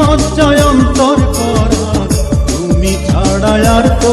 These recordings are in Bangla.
মজ্জয় অন্তর করা তুমি ছাড়ায় আর তো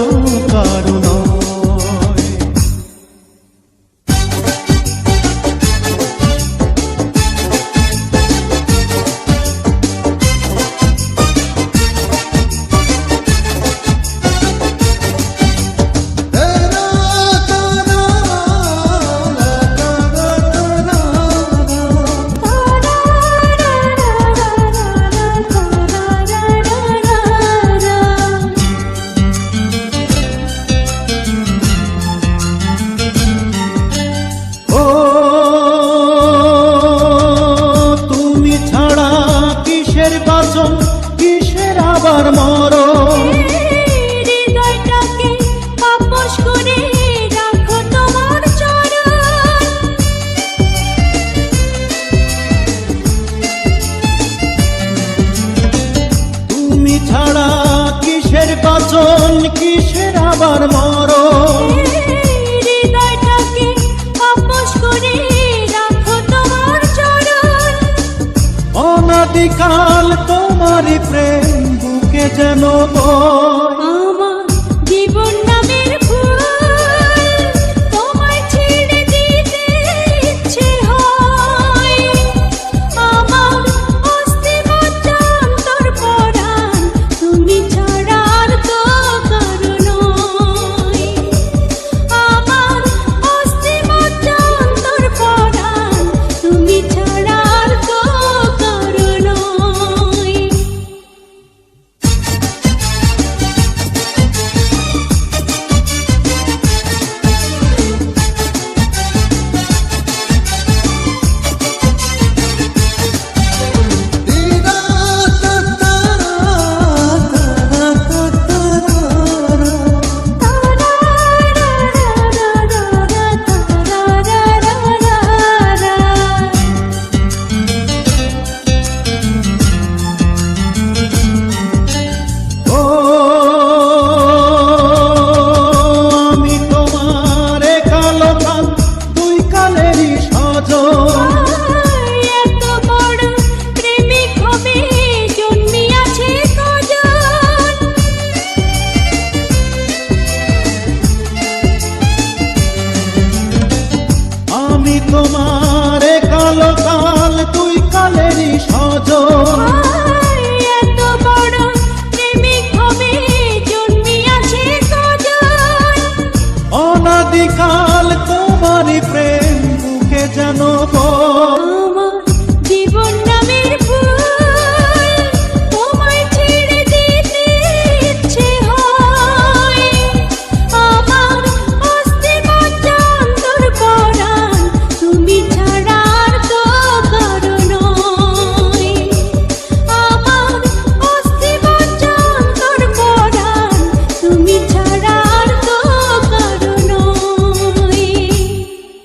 যেন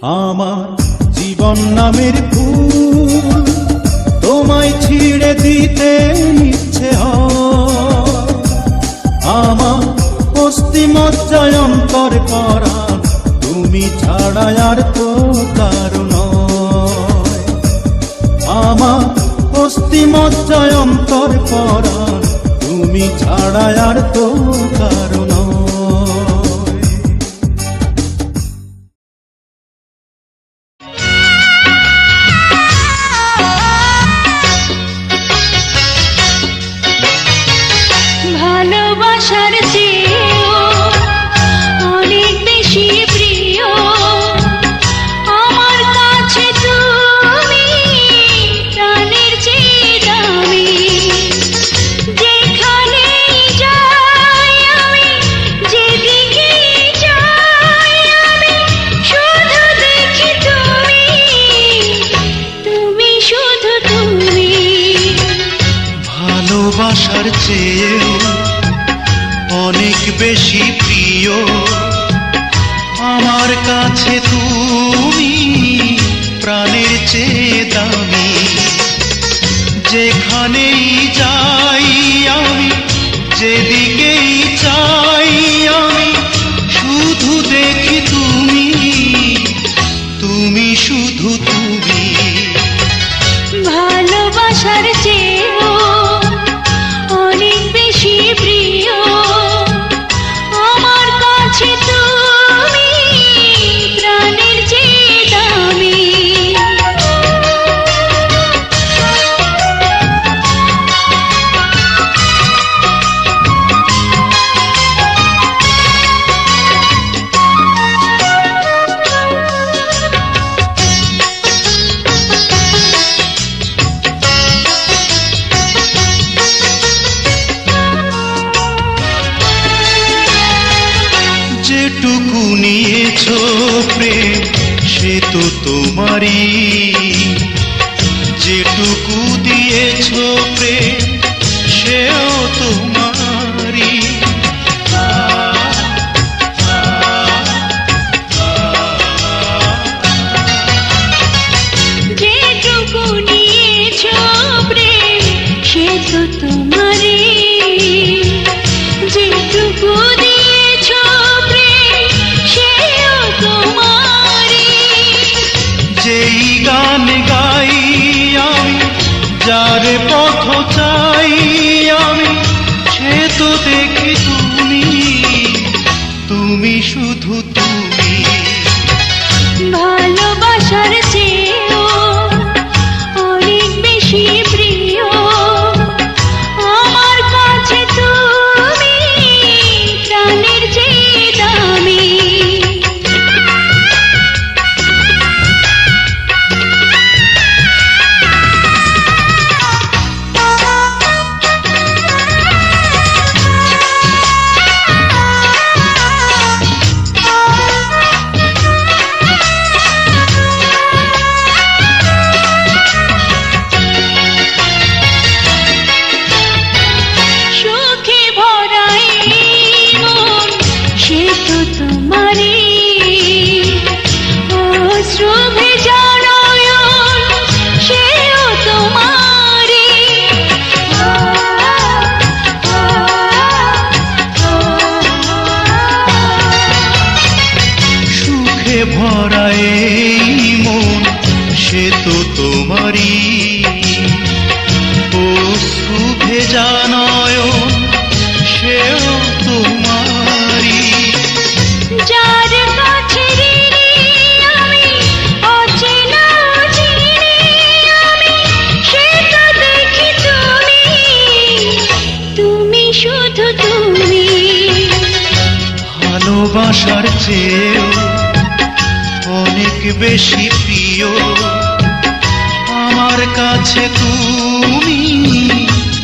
আমার জীবন নামের ফুল তোমায় ছিড়ে দিতে ইচ্ছে আমার অস্থি মজ্জায় অন্তর করা তুমি ছাড়া আর তো কারণ আমার অস্থি মজ্জায় অন্তর করা তুমি ছাড়া আর তো কারণ বেশি চেয়েও অনেক বেশি প্রিয়। আমার কাছে তুমি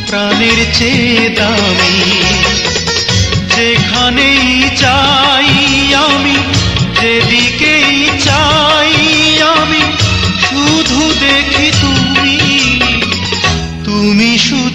প্রাণের চেয়ে দামি। যেখানেই চাই আমি, যেদিকেই চাই আমি, শুধু দেখি তুমি। তুমি শুধু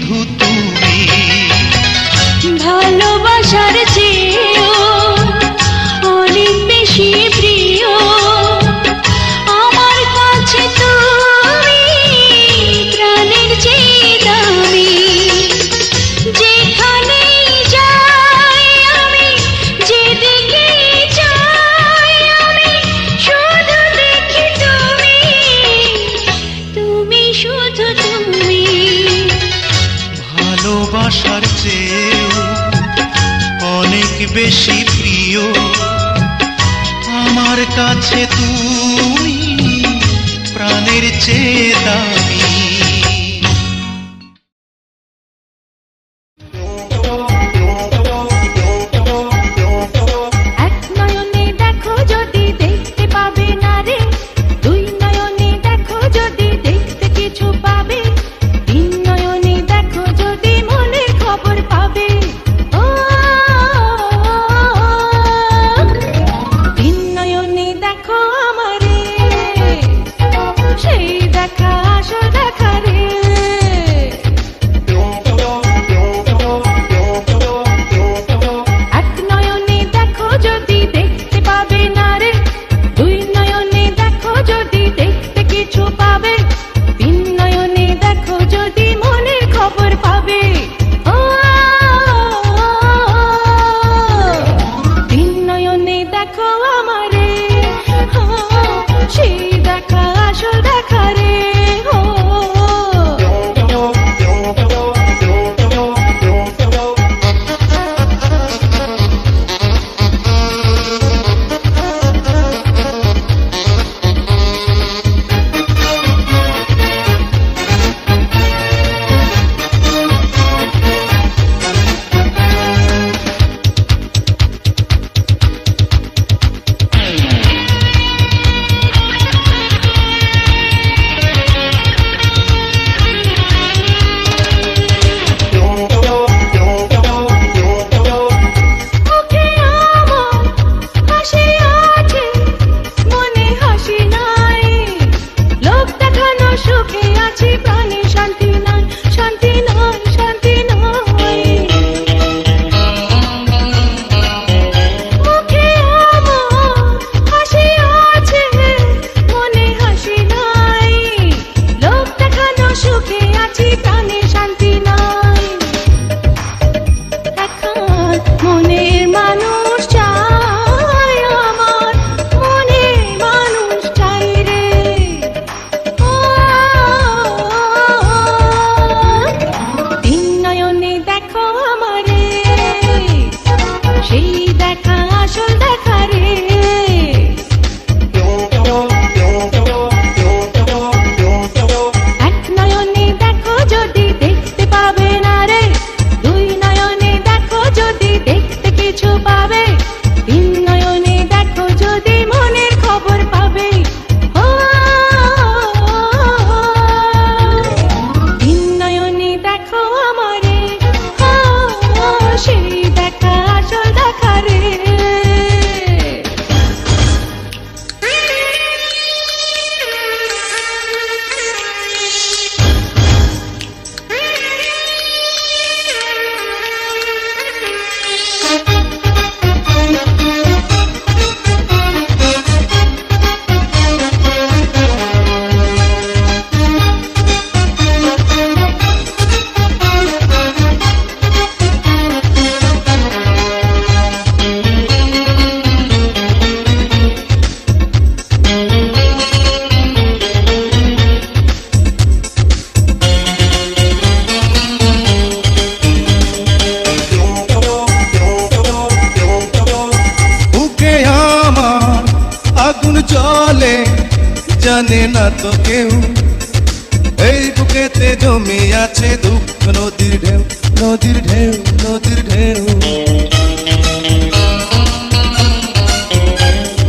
দুঃখ, নদীর ঢেউ নদীর ঢেউ নদীর ঢেউ।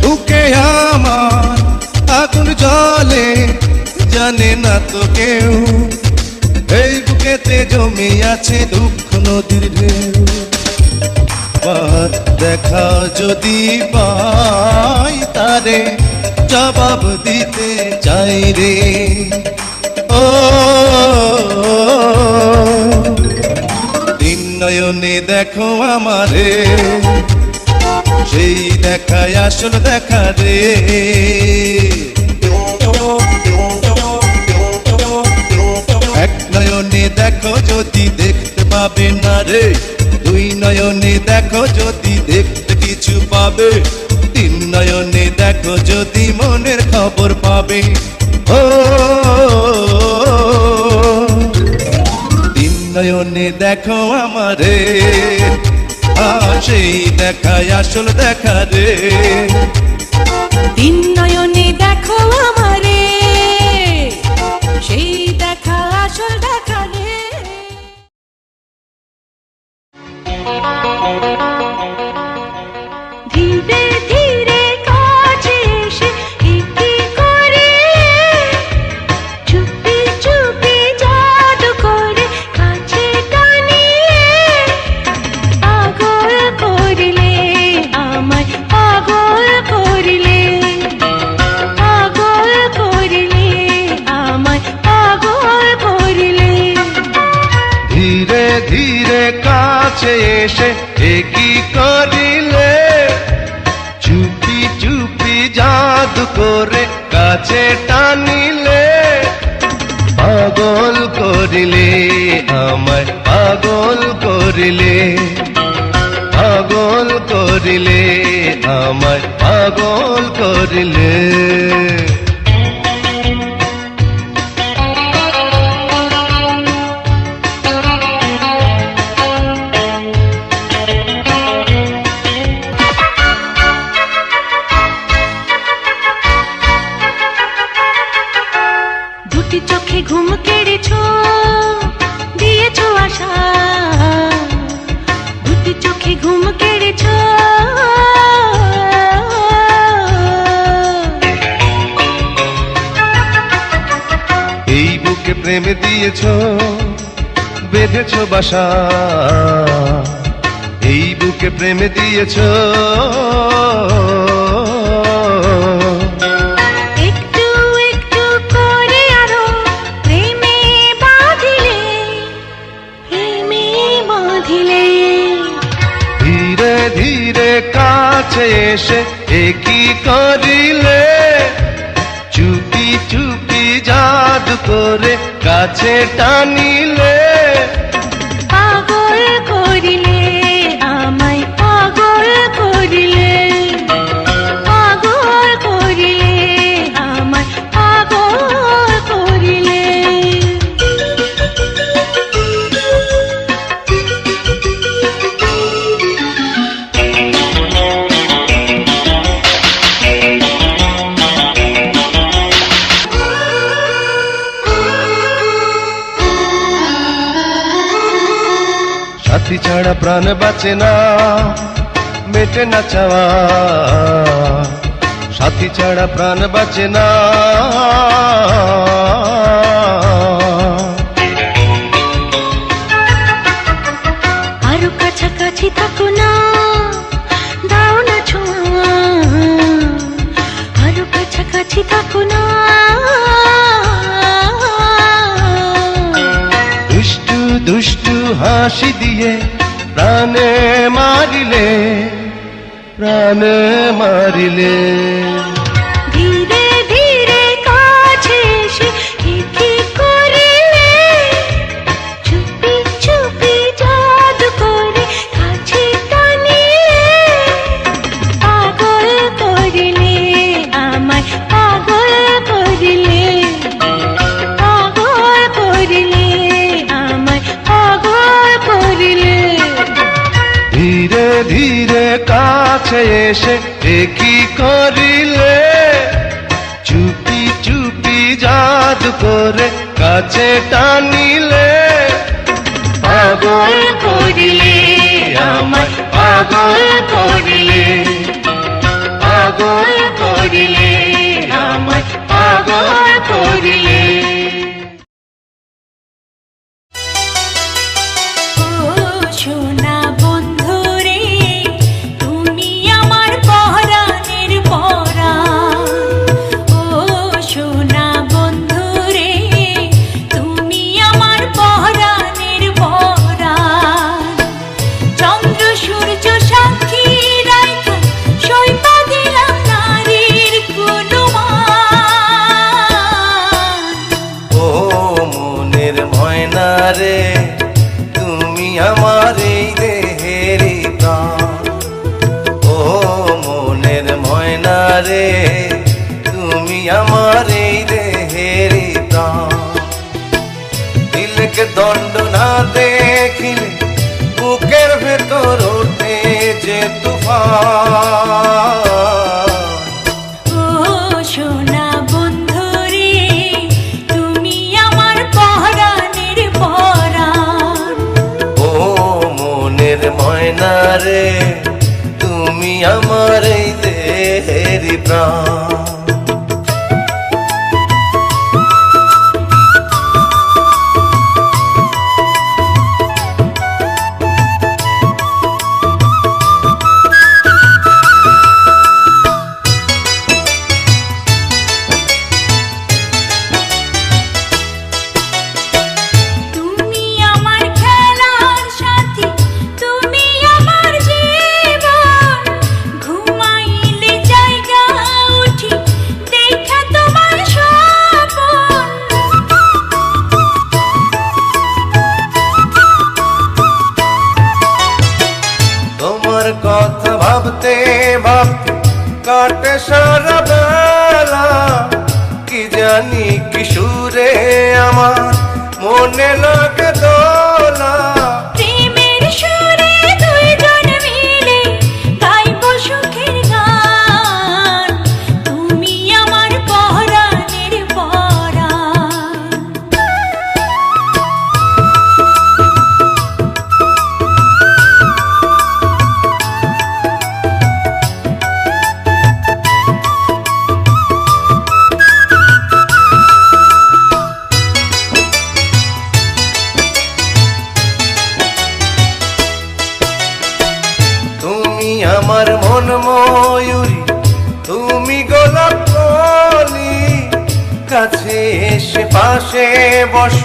বুকে আমার আগুন জলে জানে না তো কেউ। এই বুকেতে জমে আছে দুঃখ, নদীর ঢেউ। দেখা যদি পাই তারে, জবাব দিতে চাই রে। নয়নে দেখো আমারে। সেই দেখায় আসল দেখা রে। এক নয়নে দেখো যদি দেখতে পাবে না রে, দুই নয়নে দেখো যদি দেখতে কিছু পাবে, তিন নয়নে দেখো যদি মনের খবর পাবে। ও নয়নে দেখো আমারে। সেই দেখায় আসল দেখা রে। দিন নয়নে দেখো আমারে। সেই দেখা আসল দেখা রে। কাছে এসে একই করিলে? চুপি চুপি জাদু করে কাছে টানিলে। পাগল করিলে, আমায় পাগল করিলে। পাগল করিলে, আমায় পাগল করিলে। দিয়েছ বেঁধেছ বাসা। এই বুকে প্রেম দিয়েছ। ধীরে ধীরে কাছে এসে একই করিলে? চুপি চুপি জাদু করে কাছে টানিলে প্রাণ বাঁচে না মেটে না চাওয়া। সাথী ছাড়া প্রাণ বাঁচে না। আরও কাছাকাছি থাকো না দাও না ছোঁয়া। আরও কাছাকাছি থাকো না। দুষ্টু দুষ্টু হাসি দিয়ে প্রাণে মারিলে প্রাণে মারিলে ধীরে কাছে এসে কি করিলে? চুপি চুপি জাদ করে কাছে টানিলে। পাগল করিলে আমার পাগল পাশে বস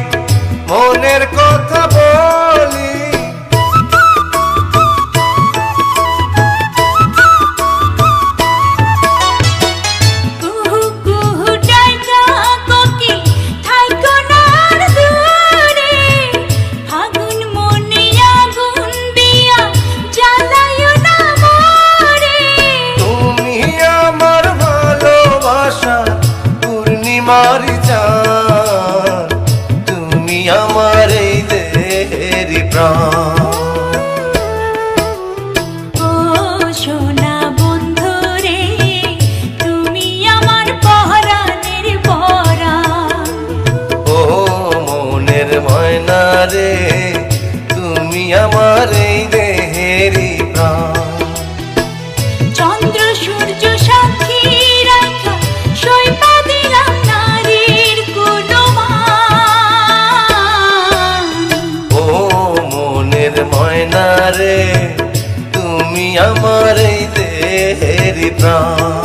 মনের আমার এই দেহের প্রাণ। প্রাণ।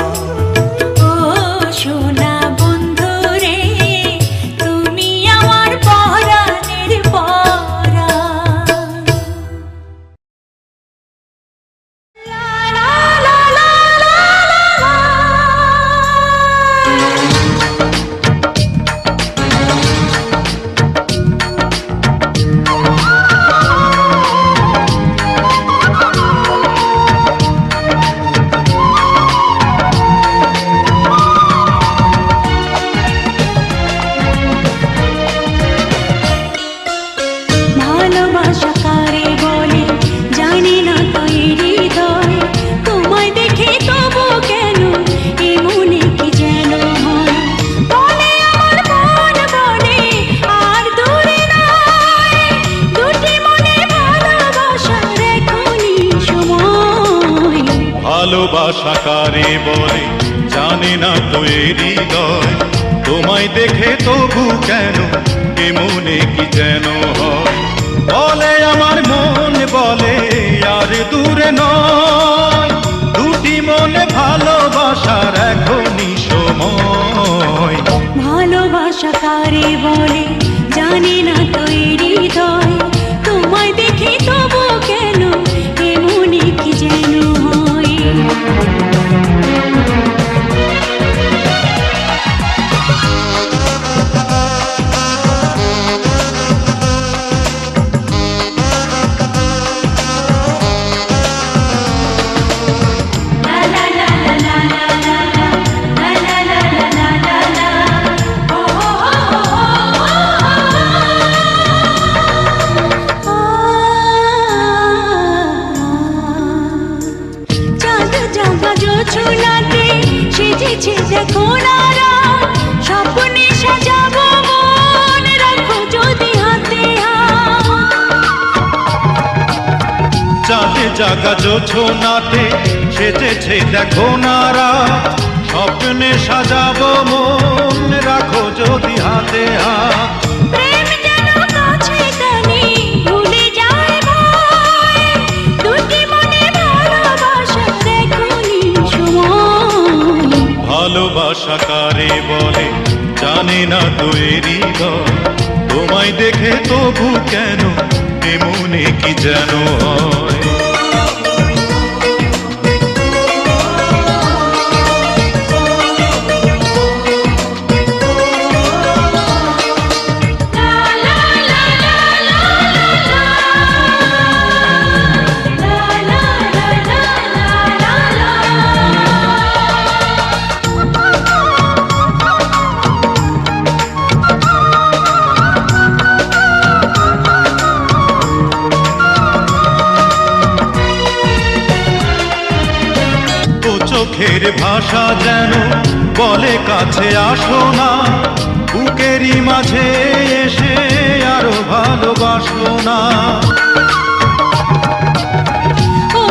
দেখে তবু কেন মনে কি যেন বলে আমার মন, বলে আর দূরে নয়। দুটি মনে ভালোবাসার এখনই সময়। ভালোবাসা কারে বলে? জানি না তো চাঁদে জাগা জোছনাতে সেজেছে দেখো নারা। স্বপ্নে সাজাবো মন রাখো যদি হাতে হাত। ভালোবাসা কারে বলে জানে না তো এ হৃদয় তোমায় দেখে তবু কেন এমনে কি যেন হয়। ভাষা যেন বলে কাছে আসো না। বুকেরই মাঝে এসে আরও ভালোবাসো না। ও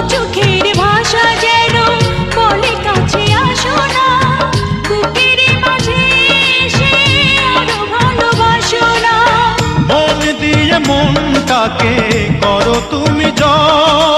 করো তুমি যেন